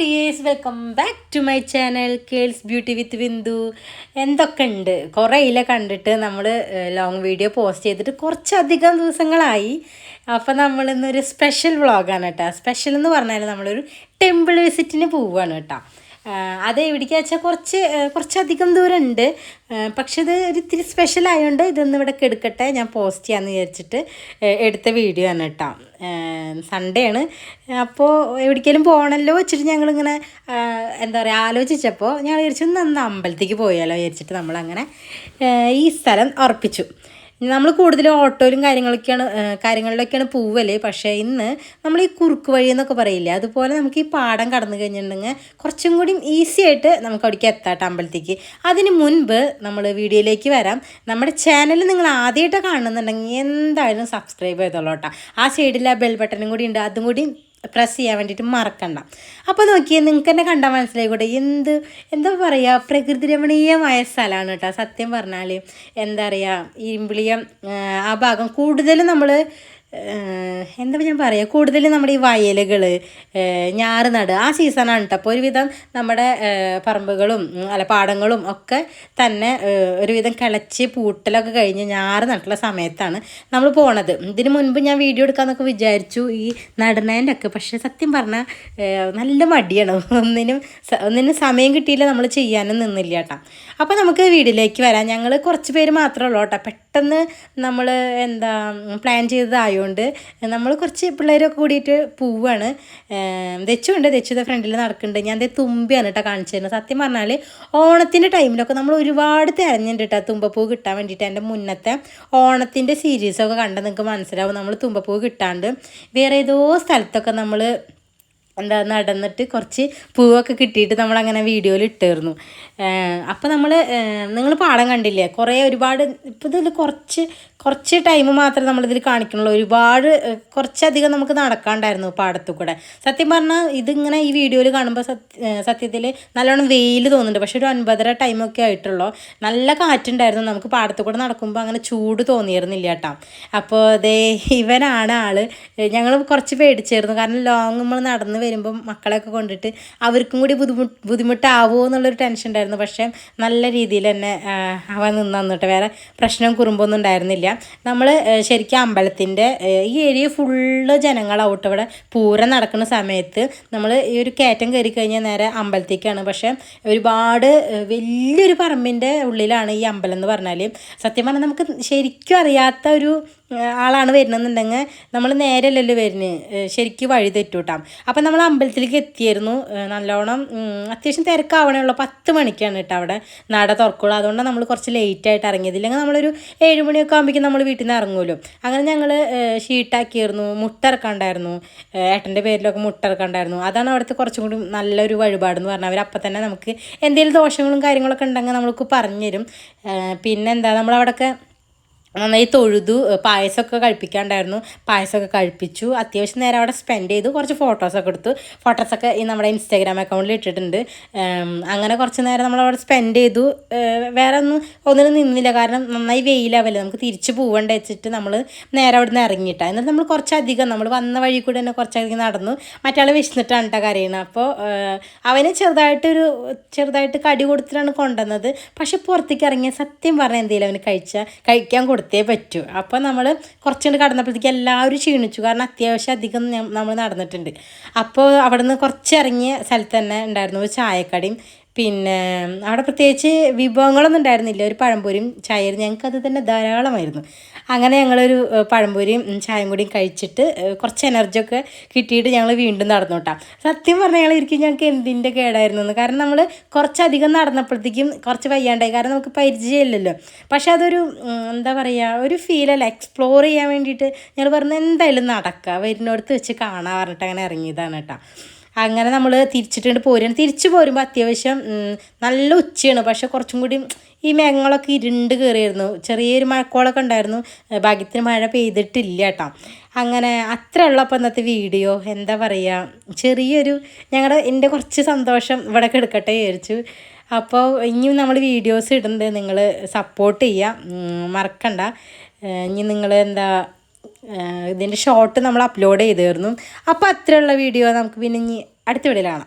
Dears welcome back to my channel girls beauty with Bindu. എന്തൊക്കെ ഉണ്ട്? കുറേ ഇല കണ്ടിട്ട് നമ്മൾ ലോങ് വീഡിയോ പോസ്റ്റ് ചെയ്തിട്ട് കുറച്ചധികം ദിവസങ്ങളായി. അപ്പോൾ നമ്മൾ ഇന്നൊരു സ്പെഷ്യൽ വ്ളോഗാണ് കേട്ടോ. സ്പെഷ്യൽ എന്ന് പറഞ്ഞാൽ നമ്മളൊരു ടെമ്പിൾ വിസിറ്റിന് പോവുകയാണ് കേട്ടോ. അത് എവിടേക്കാ വെച്ചാൽ കുറച്ച് കുറച്ചധികം ദൂരം ഉണ്ട് പക്ഷെ ഇത് ഒരു ഇത്തിരി സ്പെഷ്യൽ ആയതുകൊണ്ട് ഇതൊന്നും ഇവിടെ എടുക്കട്ടെ ഞാൻ പോസ്റ്റ് ചെയ്യാമെന്ന് വിചാരിച്ചിട്ട് എടുത്ത വീഡിയോ ആണ് കേട്ടോ സൺഡേ ആണ്. അപ്പോൾ എവിടേക്കെങ്കിലും പോകണമല്ലോ വെച്ചിട്ട് ഞങ്ങളിങ്ങനെ എന്താ പറയുക ആലോചിച്ചപ്പോൾ ഞങ്ങൾ വിചാരിച്ചു ഒന്ന് അന്ന് അമ്പലത്തേക്ക് പോയാലോ വിചാരിച്ചിട്ട് നമ്മളങ്ങനെ ഈ സ്ഥലം ഉറപ്പിച്ചു. നമ്മൾ കൂടുതലും ഓട്ടോയിലും കാര്യങ്ങളൊക്കെയാണ് കാര്യങ്ങളിലൊക്കെയാണ് പോവൽ. പക്ഷേ ഇന്ന് നമ്മൾ ഈ കുറുക്ക് വഴി എന്നൊക്കെ പറയില്ലേ അതുപോലെ നമുക്ക് ഈ പാടം കടന്നു കഴിഞ്ഞിട്ടുണ്ടെങ്കിൽ കുറച്ചും കൂടി ഈസി ആയിട്ട് നമുക്ക് അവിടേക്ക് എത്താട്ടോ അമ്പലത്തേക്ക് അതിന് മുൻപ് നമ്മൾ വീഡിയോയിലേക്ക് വരാം. നമ്മുടെ ചാനൽ നിങ്ങൾ ആദ്യമായിട്ട് കാണുന്നുണ്ടെങ്കിൽ എന്തായാലും സബ്സ്ക്രൈബ് ചെയ്തോളൂ കേട്ടോ. ആ സൈഡിൽ ആ ബെൽ ബട്ടനും കൂടി ഉണ്ട് അതും കൂടി പ്രസ് ചെയ്യാൻ വേണ്ടിയിട്ട് മറക്കണ്ട. അപ്പോൾ നോക്കിയേ നിങ്ങൾക്ക് തന്നെ കണ്ടാൽ മനസ്സിലായിക്കോട്ടെ. എന്ത് എന്താ പറയുക പ്രകൃതി രമണീയമായ സ്ഥലമാണ് കേട്ടോ. സത്യം പറഞ്ഞാൽ എന്താ പറയുക ഇരുമ്പിളിയം ആ ഭാഗം കൂടുതലും നമ്മൾ എന്താ ഞാൻ പറയുക കൂടുതൽ നമ്മുടെ ഈ വയലുകൾ ഞാറ് നട് ആ സീസണാണ് കേട്ടോ അപ്പോൾ ഒരുവിധം നമ്മുടെ പറമ്പുകളും അല്ല പാടങ്ങളും ഒക്കെ തന്നെ ഒരുവിധം കിളച്ച് പൂട്ടലൊക്കെ കഴിഞ്ഞ് ഞാറ് നട്ടുള്ള സമയത്താണ് നമ്മൾ പോണത്. ഇതിന് മുൻപ് ഞാൻ വീഡിയോ എടുക്കാമെന്നൊക്കെ വിചാരിച്ചു ഈ നടണേന്റെ ഒക്കെ. പക്ഷേ സത്യം പറഞ്ഞാൽ നല്ല മടിയാണ്. ഒന്നിനും ഒന്നിനും സമയം കിട്ടിയില്ല നമ്മൾ ചെയ്യാനും നിന്നില്ല കേട്ടോ അപ്പോൾ നമുക്ക് വീട്ടിലേക്ക് വരാം. ഞങ്ങൾ കുറച്ച് പേര് മാത്രമേ ഉള്ളൂ കേട്ടോ പെട്ടെന്ന് നമ്മൾ എന്താ പ്ലാൻ ചെയ്തതായതുകൊണ്ട് നമ്മൾ കുറച്ച് പിള്ളേരൊക്കെ കൂടിയിട്ട് പോവാണ്. തെച്ചുണ്ട് തെച്ചുത ഫ്രണ്ടിൽ നടക്കുന്നുണ്ട് ഞാൻ ദേ തുമ്പിയാണ് കേട്ടോ കാണിച്ചു തരുന്നത്. സത്യം പറഞ്ഞാൽ ഓണത്തിന്റെ ടൈമിലൊക്കെ നമ്മൾ ഒരുപാട് തിരഞ്ഞിട്ടുണ്ട് കേട്ടോ തുമ്പപ്പൂ കിട്ടാൻ വേണ്ടിയിട്ട് എന്റെ മുന്നത്തെ ഓണത്തിന്റെ സീരീസൊക്കെ കണ്ടാൽ നിങ്ങൾക്ക് മനസ്സിലാവും. നമ്മൾ തുമ്പപ്പൂ കിട്ടാണ്ട് വേറെ ഏതോ സ്ഥലത്തൊക്കെ നമ്മൾ എന്താ നടന്നിട്ട് കുറച്ച് പൂവൊക്കെ കിട്ടിയിട്ട് നമ്മളങ്ങനെ വീഡിയോയിൽ ഇട്ടായിരുന്നു അപ്പോൾ നമ്മൾ നിങ്ങൾ പാടം കണ്ടില്ലേ? കുറേ ഒരുപാട് ഇപ്പോൾ ഇതിൽ കുറച്ച് കുറച്ച് ടൈം മാത്രമേ നമ്മളിതിൽ കാണിക്കണുള്ളൂ ഒരുപാട് കുറച്ചധികം നമുക്ക് നടക്കാണ്ടായിരുന്നു പാടത്തു കൂടെ സത്യം പറഞ്ഞാൽ ഇതിങ്ങനെ ഈ വീഡിയോയിൽ കാണുമ്പോൾ സത്യ സത്യത്തിൽ നല്ലോണം വെയിൽ തോന്നുന്നുണ്ട്. പക്ഷെ ഒരു ഒൻപതര ടൈമൊക്കെ ആയിട്ടുള്ളൂ. നല്ല കാറ്റുണ്ടായിരുന്നു. നമുക്ക് പാടത്തു കൂടെ നടക്കുമ്പോൾ അങ്ങനെ ചൂട് തോന്നിയിരുന്നില്ല കേട്ടോ. അപ്പോൾ അതേ ഇവനാണ് ആൾ. ഞങ്ങൾ കുറച്ച് പേടിച്ചായിരുന്നു കാരണം ലോങ് നമ്മൾ നടന്ന് വരുമ്പം മക്കളെയൊക്കെ കൊണ്ടിട്ട് അവർക്കും കൂടി ബുദ്ധിമുട്ട് ബുദ്ധിമുട്ടാവുമോ എന്നുള്ളൊരു ടെൻഷൻ ഉണ്ടായിരുന്നു പക്ഷേ നല്ല രീതിയിൽ തന്നെ അവൻ നിന്നു കേട്ടോ വേറെ പ്രശ്നം കുറുമ്പൊന്നും ഉണ്ടായിരുന്നില്ല. നമ്മൾ ശരിക്കും അമ്പലത്തിന്റെ ഈ ഏരിയ ഫുള്ള് ജനങ്ങളാവട്ടെ ഇവിടെ പൂരം നടക്കുന്ന സമയത്ത് നമ്മൾ ഈ ഒരു കയറ്റം കയറി കഴിഞ്ഞാൽ നേരെ അമ്പലത്തേക്കാണ്. പക്ഷേ ഒരുപാട് വലിയൊരു പറമ്പിന്റെ ഉള്ളിലാണ് ഈ അമ്പലം എന്ന് പറഞ്ഞാൽ സത്യം പറഞ്ഞാൽ നമുക്ക് ശരിക്കും അറിയാത്ത ഒരു ആളാണ് വരുന്നതെന്നുണ്ടെങ്കിൽ നമ്മൾ നേരെയല്ലല്ലോ വരുന്നത് ശരിക്കും വഴി തെറ്റൂട്ടാം. അപ്പം നമ്മൾ അമ്പലത്തിലേക്ക് എത്തിയിരുന്നു നല്ലോണം അത്യാവശ്യം തിരക്കാവണേ ഉള്ളൂ. പത്ത് മണിക്കാണ് കേട്ടോ അവിടെ നട തുറക്കുള്ളൂ. അതുകൊണ്ടാണ് നമ്മൾ കുറച്ച് ലേറ്റ് ആയിട്ട് ഇറങ്ങിയത്. ഇല്ലെങ്കിൽ നമ്മളൊരു ഏഴ് മണിയൊക്കെ ആകുമ്പോഴേക്കും നമ്മൾ വീട്ടിൽ നിന്ന് ഇറങ്ങുമല്ലോ അങ്ങനെ ഞങ്ങൾ ഷീട്ടാക്കിയായിരുന്നു മുട്ട ഇറക്കാണ്ടായിരുന്നു ഏട്ടന്റെ പേരിലൊക്കെ മുട്ട ഇറക്കാണ്ടായിരുന്നു അതാണ് അവിടുത്തെ കുറച്ചും കൂടി നല്ലൊരു വഴിപാടെന്ന് പറഞ്ഞാൽ അവർ അപ്പം തന്നെ നമുക്ക് എന്തെങ്കിലും ദോഷങ്ങളും കാര്യങ്ങളൊക്കെ ഉണ്ടെങ്കിൽ നമ്മൾക്ക് പറഞ്ഞുതരും. പിന്നെന്താ നമ്മളവിടെയൊക്കെ നന്നായി തൊഴുതു പായസമൊക്കെ കഴിപ്പിക്കാണ്ടായിരുന്നു. പായസമൊക്കെ കഴിപ്പിച്ചു. അത്യാവശ്യം നേരം അവിടെ സ്പെൻഡ് ചെയ്തു. കുറച്ച് ഫോട്ടോസൊക്കെ എടുത്തു. ഫോട്ടോസൊക്കെ ഈ നമ്മുടെ ഇൻസ്റ്റാഗ്രാം അക്കൗണ്ടിൽ ഇട്ടിട്ടുണ്ട്. അങ്ങനെ കുറച്ച് നേരം നമ്മൾ അവിടെ സ്പെൻഡ് ചെയ്തു. വേറെ ഒന്നും ഒന്നിനും നിന്നില്ല. കാരണം നന്നായി വെയിലാവല്ലേ. നമുക്ക് തിരിച്ച് പോവേണ്ട വെച്ചിട്ട് നമ്മൾ നേരെ അവിടെ നിന്ന് ഇറങ്ങിയിട്ട. എന്നിട്ട് നമ്മൾ കുറച്ചധികം നമ്മൾ വന്ന വഴി കൂടെ തന്നെ കുറച്ചധികം നടന്നു. മറ്റാൾ വിശന്നിട്ടാണ് കേട്ടോ കരയുന്നത് അപ്പോൾ അവന് ചെറുതായിട്ടൊരു ചെറുതായിട്ട് കടി കൊടുത്തിട്ടാണ് കൊണ്ടുവന്നത്. പക്ഷെ പുറത്തേക്ക് ഇറങ്ങിയ സത്യം പറഞ്ഞാൽ എന്തെങ്കിലും അവന് കഴിച്ചാൽ കഴിക്കാൻ കൊടുത്തേ പറ്റൂ. അപ്പോൾ നമ്മൾ കുറച്ചുകൊണ്ട് കടന്നപ്പോഴത്തേക്ക് എല്ലാവരും ക്ഷീണിച്ചു. കാരണം അത്യാവശ്യം അധികം നമ്മൾ നടന്നിട്ടുണ്ട്. അപ്പോൾ അവിടെ നിന്ന് കുറച്ചിറങ്ങിയ സ്ഥലത്ത് തന്നെ ഉണ്ടായിരുന്നു ഒരു ചായക്കടയും പിന്നെ അവിടെ പ്രത്യേകിച്ച് വിഭവങ്ങളൊന്നും ഉണ്ടായിരുന്നില്ല. ഒരു പഴംപൊരിയും ചായയും. ഞങ്ങൾക്ക് തന്നെ ധാരാളമായിരുന്നു. അങ്ങനെ ഞങ്ങളൊരു പഴംപൊരിയും ചായയും കൂടിയും കഴിച്ചിട്ട് കുറച്ച് എനർജിയൊക്കെ കിട്ടിയിട്ട് ഞങ്ങൾ വീണ്ടും നടന്നു കേട്ടോ സത്യം പറഞ്ഞാൽ ഞങ്ങൾ ഇരിക്കും ഞങ്ങൾക്ക് എന്തിന്റെ കേടായിരുന്നു എന്ന് കാരണം നമ്മൾ കുറച്ചധികം നടന്നപ്പോഴത്തേക്കും കുറച്ച് വയ്യാണ്ടായി. കാരണം നമുക്ക് പരിചയമില്ലല്ലോ. പക്ഷെ അതൊരു എന്താ പറയുക ഒരു ഫീലല്ല എക്സ്പ്ലോർ ചെയ്യാൻ വേണ്ടിയിട്ട് ഞങ്ങൾ പറഞ്ഞു എന്തായാലും നടക്കുക വരുന്നിടത്ത് വെച്ച് കാണാൻ പറഞ്ഞിട്ട് അങ്ങനെ ഇറങ്ങിയതാണ് കേട്ടോ. അങ്ങനെ നമ്മൾ തിരിച്ചിട്ടുണ്ട് പോരുകയാണ്. തിരിച്ചു പോരുമ്പോൾ അത്യാവശ്യം നല്ല ഉച്ചയാണ്. പക്ഷെ കുറച്ചും കൂടി ഈ മേഘങ്ങളൊക്കെ ഇരുണ്ട് കയറിയിരുന്നു ചെറിയൊരു മഴക്കോളൊക്കെ ഉണ്ടായിരുന്നു. ഭാഗ്യത്തിന് മഴ പെയ്തിട്ടില്ല കേട്ടോ. അങ്ങനെ അത്ര ഉള്ളപ്പോൾ ഇന്നത്തെ വീഡിയോ. എന്താ പറയുക ചെറിയൊരു ഞങ്ങളുടെ എന്റെ കുറച്ച് സന്തോഷം ഇവിടെ കിടക്കട്ടെ വിചാരിച്ചു. അപ്പോൾ ഇനിയും നമ്മൾ വീഡിയോസ് ഇടുന്നത് നിങ്ങൾ സപ്പോർട്ട് ചെയ്യുക. മറക്കണ്ട. ഇനി നിങ്ങൾ എന്താ ഇതിന്റെ ഷോർട്ട് നമ്മൾ അപ്ലോഡ് ചെയ്തിരുന്നു. അപ്പോൾ അത്രയുള്ള വീഡിയോ നമുക്ക് പിന്നെ ഇനി അടുത്ത വീഡിയോയിൽ കാണാം.